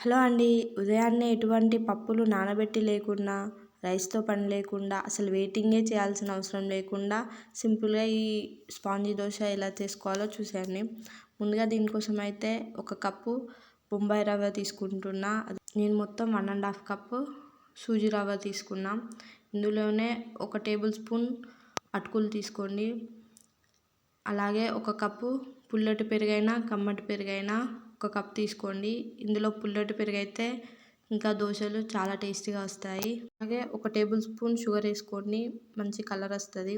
Hello అండి ఉదయాన్నే ఎటువంటి పప్పులు నానబెట్టి లేకుండా రైస్తో పని లేకుండా అసలు వెయిటింగే చేయాల్సిన అవసరం లేకుండా సింపుల్గా ఈ స్పాంజీ దోశ ఎలా చేసుకోవాలో చూసేయండి. ముందుగా దీనికోసం అయితే ఒక కప్పు బొంబాయి రవ్వ తీసుకుంటున్నా. నేను మొత్తం one and half cup suji రవ్వ తీసుకున్నా. ఇందులోనే ఒక టేబుల్ స్పూన్ అటుకులు తీసుకోండి. అలాగే ఒక కప్పు పుల్లటి పెరుగైనా కమ్మటి పెరుగైనా ఒక కప్ తీసుకోండి. ఇందులో పుల్లటి పెరుగు అయితే ఇంకా దోశలు చాలా టేస్టీగా వస్తాయి. అలాగే ఒక టేబుల్ స్పూన్ షుగర్ వేసుకోండి. మంచి కలర్ వస్తుంది.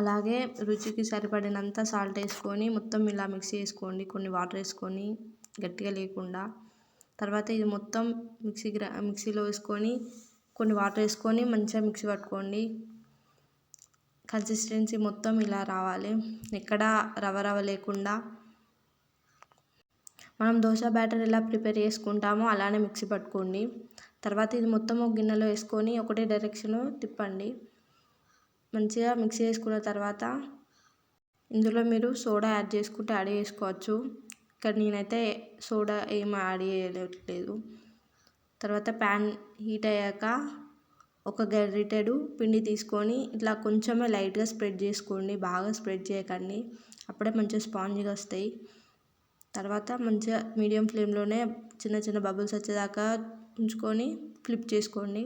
అలాగే రుచికి సరిపడినంత సాల్ట్ వేసుకొని మొత్తం ఇలా మిక్సీ వేసుకోండి కొన్ని వాటర్ వేసుకొని గట్టిగా లేకుండా. తర్వాత ఇది మొత్తం మిక్సీ గ్రా మిక్సీలో వేసుకొని కొన్ని వాటర్ వేసుకొని మంచిగా మిక్సీ పట్టుకోండి. కన్సిస్టెన్సీ మొత్తం ఇలా రావాలి. ఎక్కడ రవ రవ లేకుండా మనం దోశ బ్యాటర్ ఎలా ప్రిపేర్ చేసుకుంటామో అలానే మిక్సీ పట్టుకోండి. తర్వాత ఇది మొత్తం ఒక గిన్నెలో వేసుకొని ఒకటే డైరెక్షన్ తిప్పండి. మంచిగా మిక్సీ చేసుకున్న తర్వాత ఇందులో మీరు సోడా యాడ్ చేసుకుంటే యాడ్ చేసుకోవచ్చు. ఇక్కడ నేనైతే సోడా ఏం యాడ్ చేయట్లేదు. తర్వాత ప్యాన్ హీట్ అయ్యాక ఒక గరిటెడు పిండి తీసుకొని ఇట్లా కొంచెమే లైట్గా స్ప్రెడ్ చేసుకోండి. బాగా స్ప్రెడ్ చేయకండి. అప్పుడే మంచిగా స్పాంజ్గా వస్తాయి. తర్వాత మంచిగా మీడియం ఫ్లేమ్లోనే చిన్న చిన్న బబుల్స్ వచ్చేదాకా ఉంచుకొని ఫ్లిప్ చేసుకోండి.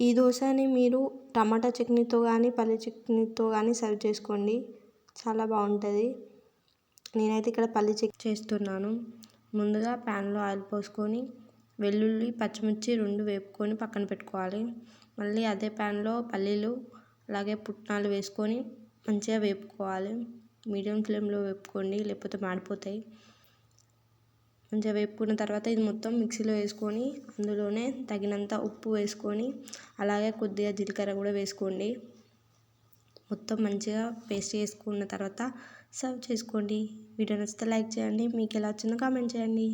ఈ దోశని మీరు టమాటా చట్నీతో కానీ పల్లి చట్నీతో కానీ సర్వ్ చేసుకోండి. చాలా బాగుంటుంది. నేనైతే ఇక్కడ పల్లీ చట్నీ చేస్తున్నాను. ముందుగా ప్యాన్లో ఆయిల్ పోసుకొని వెల్లుల్లి పచ్చిమిర్చి రెండు వేపుకొని పక్కన పెట్టుకోవాలి. మళ్ళీ అదే ప్యాన్లో పల్లీలు అలాగే పుట్నాలు వేసుకొని మంచిగా వేపుకోవాలి. మీడియం ఫ్లేమ్లో వేపుకోండి లేకపోతే మాడిపోతాయి. మంచిగా వేపుకున్న తర్వాత ఇది మొత్తం మిక్సీలో వేసుకొని అందులోనే తగినంత ఉప్పు వేసుకొని అలాగే కొద్దిగా జీలకర్ర కూడా వేసుకోండి. మొత్తం మంచిగా పేస్ట్ చేసుకున్న తర్వాత సర్వ్ చేసుకోండి. వీడియో నచ్చితే లైక్ చేయండి. మీకు ఎలా వచ్చిందో కామెంట్ చేయండి.